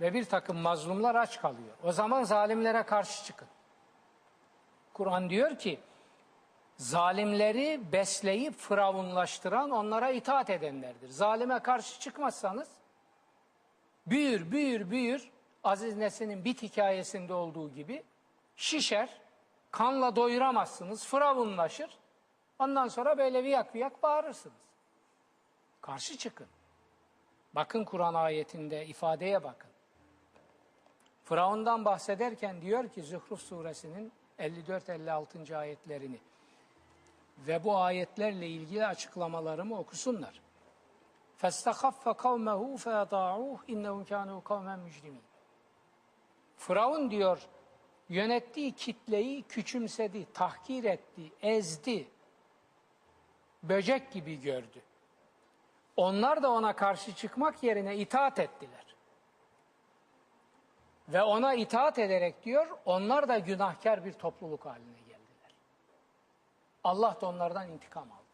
ve bir takım mazlumlar aç kalıyor. O zaman zalimlere karşı çıkın. Kur'an diyor ki zalimleri besleyip firavunlaştıran onlara itaat edenlerdir. Zalime karşı çıkmazsanız büyür büyür büyür Aziz Nesin'in bit hikayesinde olduğu gibi şişer, kanla doyuramazsınız, firavunlaşır. Ondan sonra böyle viyak viyak bağırırsınız. Karşı çıkın. Bakın Kur'an ayetinde ifadeye bakın. Firavundan bahsederken diyor ki Zuhruf suresinin 54-56. ayetlerini ve bu ayetlerle ilgili açıklamalarımı okusunlar. فَاسْتَخَفَّ قَوْمَهُ فَيَطَاعُوهُ اِنَّهُمْ كَانُوا قَوْمًا مُجْرِمِينَ Firavun diyor yönettiği kitleyi küçümsedi, tahkir etti, ezdi. Böcek gibi gördü. Onlar da ona karşı çıkmak yerine itaat ettiler. Ve ona itaat ederek diyor, onlar da günahkar bir topluluk haline geldiler. Allah da onlardan intikam aldı.